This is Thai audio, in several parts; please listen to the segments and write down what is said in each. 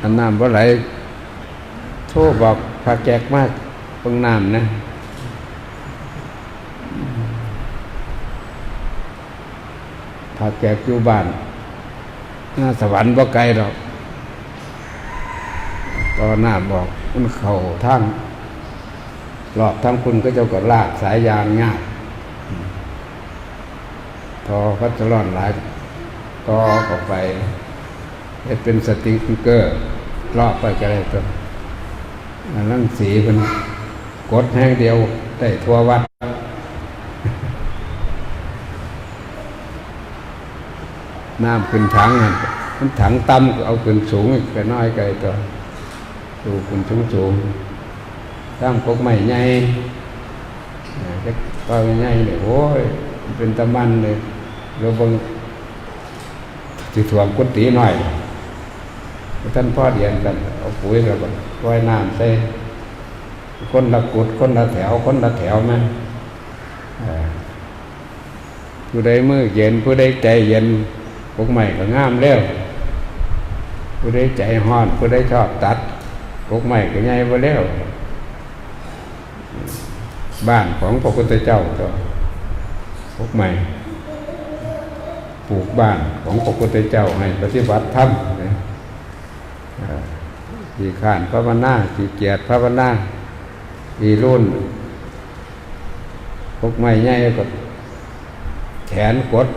อันน้ำบ่าไหลโทรบอกพาแจกมากเพิ่งน้ำนะพาแจกอยู่บ้านหน้าสวรรค์บ่ไกลหรอกก็หน้าบอกมันเข่าทางรอบทั้งคุณก็เจ้าก็ลากสายยางง่ายทอพัดร้อนหลายต่อเข้าไป เฮ็ดเป็นสติกเกอร์รอบไปก็ได้ตัวนั่งสีเป็นกดแห้งเดียวได้ทั่ววัดน้ำขึ้นถังนั่นมันถังต่ำก็เอาขึ้นสูงก็น้อยไกลตัวดูขึ้นสูงสูงตั้งพกใหม่ใหญ่อ่าจะก็ใหญ่เนี่ยโอ้ยเป็นตะมันเลยเราบังสิถ่วงกุฏิหน่อย ท่านพ่อเดียนกันเอาปุ๋ยกับว่ายน้ำใส่คนละกุดคนละแถว คนละแถวแมันอ่าผู้ใดมือเย็นผู้ใดใจเย็นพวกใหม่ก็งามแล้วผู้ใดใจห้อนผู้ใดชอบตัดพวกใหม่ก็ใหญ่ไปแล้วบ้านของพระพุทธเจ้าก็พวกใหม่ ปลูกบ้านของพระพุทธเจ้าให้ปฏิบัติธรรมนะอ่า ที่ขานพระวนาที่เกียรติพระวนาที่รุ่นพกใหม่ใหญ่ก็แขนกด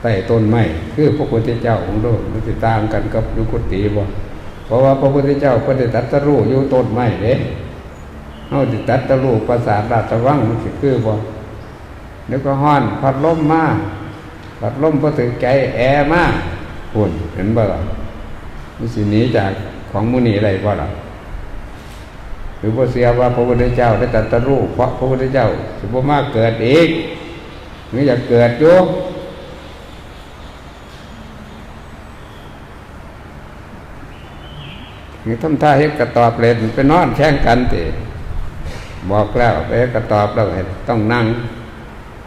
ใต้ต้นไม้คือพระพุทธเจ้าของโลกมันติดตางกันกับยุกุติบ่เพราะว่าพระพุทธเจ้าเพิ่นได้ตรัดสรู้อยู่ต้นไม้เด้เฮาสิตรัดสรู้ปราสาราชวังมันคือบ่เดี๋ยวก็ฮ้อนพัดลมมาพัดลมบ่ถึงใจแอมาพุ่นเห็นบ่ล่ะ มันสิหนีจากของมื้อนี้ได้บ่ล่ะหรือบ่เสียว่าพระพุทธเจ้าได้ตรัสรู้เพราะพระพุทธเจ้าสิบ่มาเกิดอีกหรืออยากเกิดอยู่นี่ทำท่าเฮ็ดกระตอบเล่นไปนอนแข่งกันติบอกแล้วไปเฮกระตอบแล้วต้องนั่ง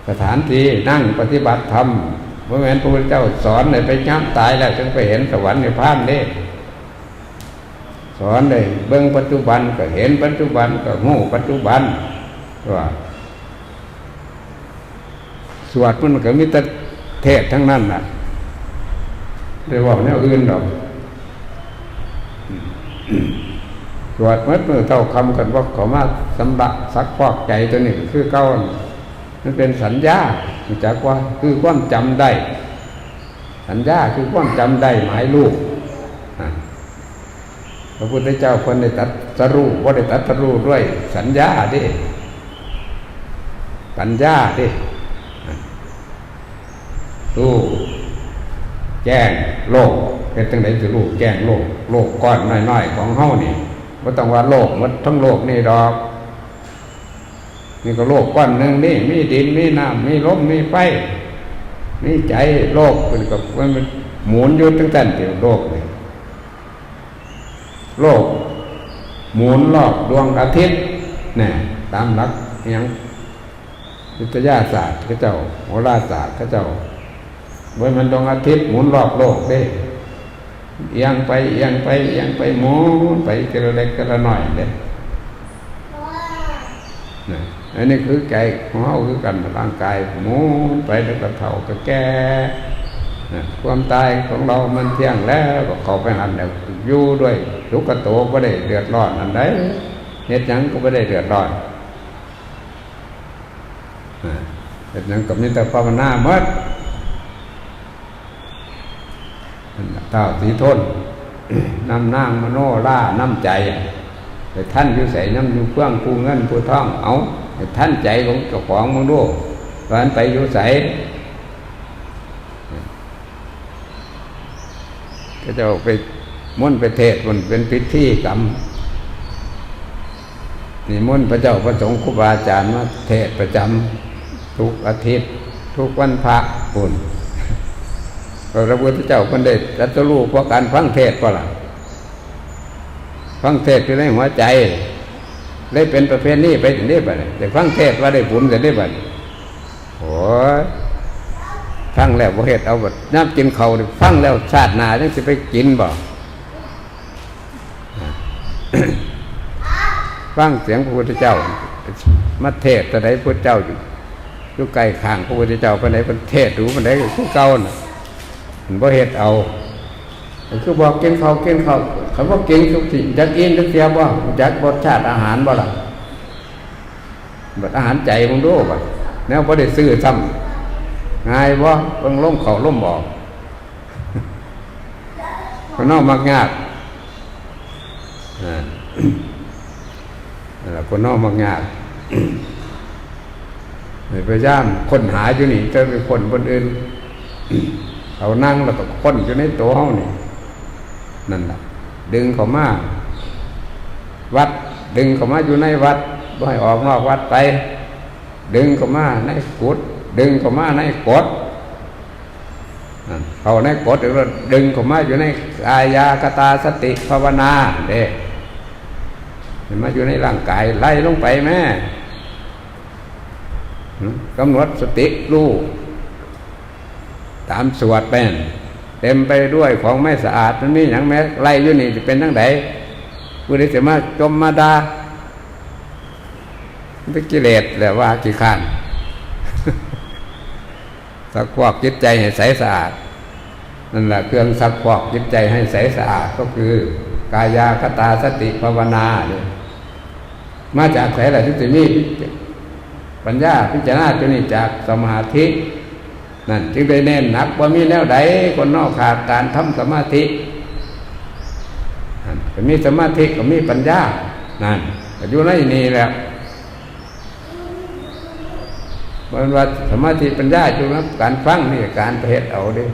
สถานที่นั่งปฏิบัติธรรม เพราะแม้นพระพุทธเจ้าสอนเลยไปย้ำตายแล้วจึงไปเห็นสวรรค์ในพานนี่สอนเลยเบื้องปัจจุบันก็เห็นปัจจุบันก็หูปัจจุบันว่าสวดมันก็มีแต่เทศทั้งนั้นน่ะได้บอกแนวอื่นดอกสวดมัดมือเท่าคำกันว่าขามาสำลักซักฟอกใจตัวนี้คือเก้า มันเป็นสัญญาจากว่าคือความจำได้ สัญญาคือความจำได้หมายลูกพระพุทธเจ้าคนได้ตัดสรู้ว่าได้ตัดสรู้ด้วย สัญญาดิปัญญาดิรู้แจ้งโลกเป็นตั้งไหนจะรู้แจ้งโลก โลกก้อนน้อยๆของเฮานี่ว่าต้องว่าโลกมันทั้งโลกนี่ดอก นี่ก็โลกก้อนหนึ่งนี่มีดินมีน้ำมีลมมีไฟมีใจโลกเป็นกับมันหมุนอยู่ตั้งแต่เดียวโลกเลยโลก หมุนรอบดวงอาทิตย์นี่ตามหลักอหยังวิทยาศาสตร์เขาเจ้าโหราศาสตร์เขาเจ้าเว้ยมันดวงอาทิตย์หมุนรอบโลกเด้เอียงไปเอียงไปเอียงไปหมุนไปกระเล็กกระน้อยเด้นะ อันนี้คือใจของเราคือกันร่างกายหมุนไปแล้วก็เท่าก็แก่ความตายของเรามันเที่ยงแล้วก็เข้าไปหันแล้วอยู่ด้วยทุกขโตก็ได้เดือดร้อนอันใดเหตุยังก็ไม่ได้เดือดร้อนเหตุยังก็มีแต่ภาวนาเมื่อต้าสีทนนำนางมโนล่าน้ำใจแต่ท่านอยู่ใส่น้ำอยู่เพื่องผู้เงินผู้ท่องเอา ท่านใจของเจ้าของมึงดูว่าอันไปอยู่ใสก็จะไปมุ่นไปเทศมันเป็นพิธีกรรมนี่มุ่นพระเจ้าพระสงฆ์ครูบาอาจารย์มาเทศประจำทุกอาทิตย์ ทุกวันพระปุ่นพระพุทธเจ้าคนได้ตรัสรู้เพราะการฟังเทศก็ล่ะฟังเทศคือในหัวใจ เลยเป็นประเพณีไปถึงได้บัดนี้แต่ฟังเทศว่าได้ผลจะได้บัดโอ้ยฟังแล้วบ่เฮ็ดเอาแบบน้ำกินเขาฟังแล้วชาติหน้าจังสิไปกินบ่ฟังเสียงพระพุทธเจ้ามาเทศแต่ไหนพระเจ้าอยู่อยู่ใกล้ข้างพระพุทธเจ้าไปไหนเป็นเทศดูมันไหนคือเก่าน่ะมันบ่เฮ็ดเอา คือบอกกินข้าวกินข้าวคำว่ากินทุกสิ่งจักอินจักเสียบ่จักรสชาติอาหารบ่ล่ะบัดอาหารใจมึงดูบ่แนวบ่ได้ซื้อซ้ำง่ายบ่เบิ่งล่มเขาล่มบอกคนนอกมักยากอ่าคนนอกมักยากพยายามค้นหาอยู่นี่จอเป็นคนบนอื่นเขานั่งแล้วก็ค้นอยู่ในตัวเขานี่ นั่นแหละดึงเขามาวัด ดึงเขามาอยู่ในวัดบ่ให้ออกนอกวัดไป ดึงเขามาในกุดดึงเขามาในกฎเขาในกฎหรือว่าดึงเขามาอยู่ในกายากตาสติภาวนาเด้เห็นมาอยู่ในร่างกายไล่ลงไปแม่กำหนดสติรู้ตามสวดเป็น เต็มไปด้วยของไม่สะอาดมันมีอย่างแม้ไล่อยู่นี่จะเป็นทั้งไหนผู้ใดจะมาจมมาดาเป็นกิเลสแหละว่ากี่ขันสักพวกจิตใจให้ใสสะอาดนั่นแหละเครื่องสักพวกจิตใจให้ใสสะอาดก็คือกายาคตาสติภาวนาเนี่ยมาจากไหนล่ะที่จะมีปัญญาพิจารณาจนี่จากสมาธิ นั่นจึงได้เน้นหนักว่ามีแนวใดคนนอกขาดการทำสมาธิก็มีสมาธิก็มีปัญญานั่นอยู่ในนี้แหล้วมันว่าสมาธิปัญญาอยู่นะการฟังนี่การประเหตุเอาเดิ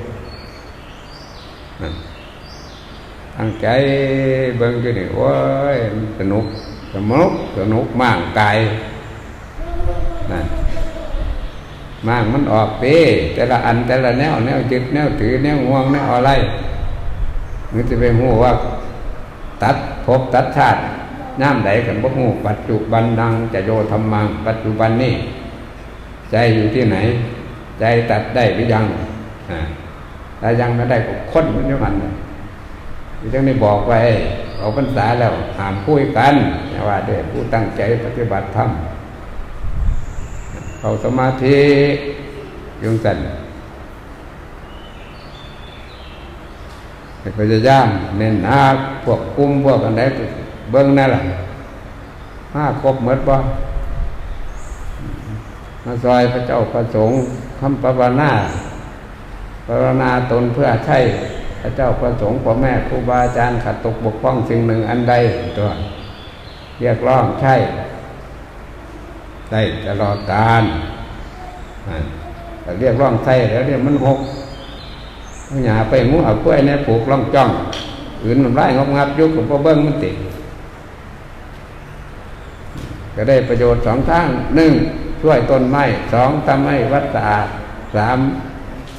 นั่นตั้งใจเบิ่งอยู่นี่โอ้ยสนุกสนุกสนุกมากกายนั่น มากมันออกเต้แต่ละอันแต่ละแนวแนวจิตแนวถือแนวง่วงแนวอะไรมันจะไปหูว่า ตัดภพตัดชาติน้ำไหลกันบ่หูปัจจุบันดังจะโยธรรมัง ปัจจุบันนี่ใจอยู่ที่ไหน ใจตัดได้หรือยังถ้ายังไม่ได้ก็ค้นมันอยู่มันจึงได้บอกไว้เอาพรรษาแล้วห้ามคุยกันว่าเด้อผู้ตั้งใจปฏิบัติธรรม เข้าสมาธิยงสันพยายามเน้นหนาพวกคุมพวกอันใดเบิ้งนั่นแหละห้าครบหมดบ่มาซอยพระเจ้าประสงค์คำปรารนาปรารนาตนเพื่อใช้พระเจ้าประสงค์พ่อแม่ครูบาอาจารย์ขัดตกบกพร่องสิ่งหนึ่งอันใดตัวเรียกร้องใช่ ได้ตลอดการเรียกร้องใส่แล้วเนี่ยมันหกอย่าไปงูเอากล้วยเนี่ยผูกล่องจ้องอื่นมันไล่งบงับยุบกับพ่อเบิ้งมันติดก็ได้ประโยชน์สองทางหนึ่งช่วยต้นไม้สองทำให้วัดสะอาดสาม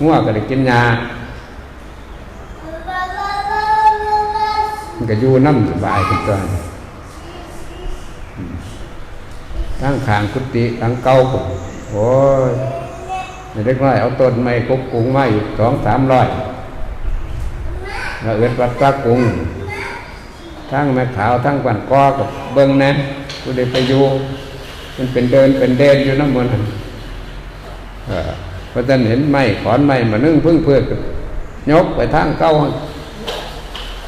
ง่วก็ได้กินยาก็อยู่น้ำสบายทุกตอน ทั้งขางกุฏิทั้งเก่าผมโอ้ยเล็กน้อยเอาต้นไม้กุกกุ้งไม้สองสามร้อยแล้วเอิดวัดปลากุ้งทั้งแม่ขาวทั้งกันกอกับเบิ้งนะกูได้ไปอยู่มันเป็นเดินเป็นเดินอยู่น้ำมันเพราะฉะนั้นเห็นไม้ขอนไม้มานึ่งพึ่งเพื่อยกไปทางเก้า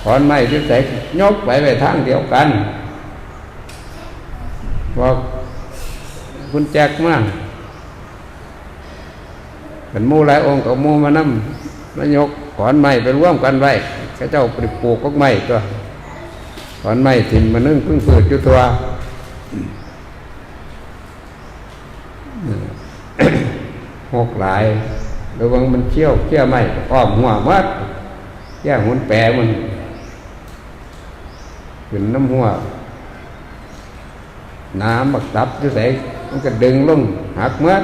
ขอนไม้ที่ใส่ยกไปไปทางเดียวกันบอก คุณแจกมากเป็นมูหลายองค์กับมูมานั่มายกขอนไม้ไปร่วมกันไว้ข้าเจ้าปปลูกก็ไม้ตัวขอนไม้ถิ่นมานึ่งพึ่งเปิดจุตัวหกหลายระวังมันเชี่ยวเชี่ยวไม้อ้อมหัวมัดแย่หุ่นแปรมันขึ้นน้ำหัว น้ำบักตับจะใส่ มันก็ดึงลงหักเมื่อ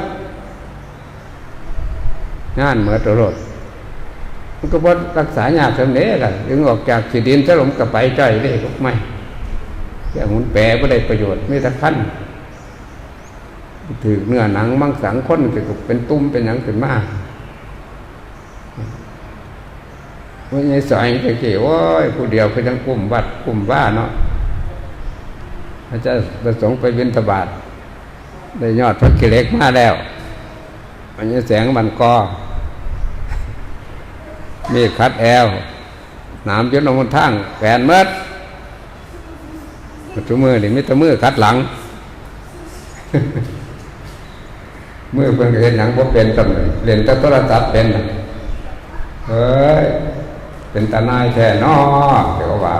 งานเหมือตลอดมันก็บดรักษาหยากสำเนียกันดึงออกจากสีดินถล่มกับไปใจได้ก็ไม่แค่หุ่นแปรไม่ได้ประโยชน์ไม่ตะขั้นถือเนื้อหนังมังสังค้นก็เป็นตุ้มเป็นหยังขึ้นมากวันนี้สอยตะกี้โอ้ยผู้เดียวคือทั้งกลุ่มวัดกลุ่มบ้าเนาะพระเจ้าประสงค์ไปบิณฑบาต ได้ยอดพระกิเลกมาแล้ววันนี้แสงมันกอมีคัดแอลหนามยุนลงบนทางแปนเมดทุมือนี่มิตรมือคัดหลังมือเพิ่นเห็นหนังพบเป็นตำเลยเล่นแต่โทรศัพท์เป็นเฮ้ยเป็นตาหนายแท้นอเดี๋ยวว่า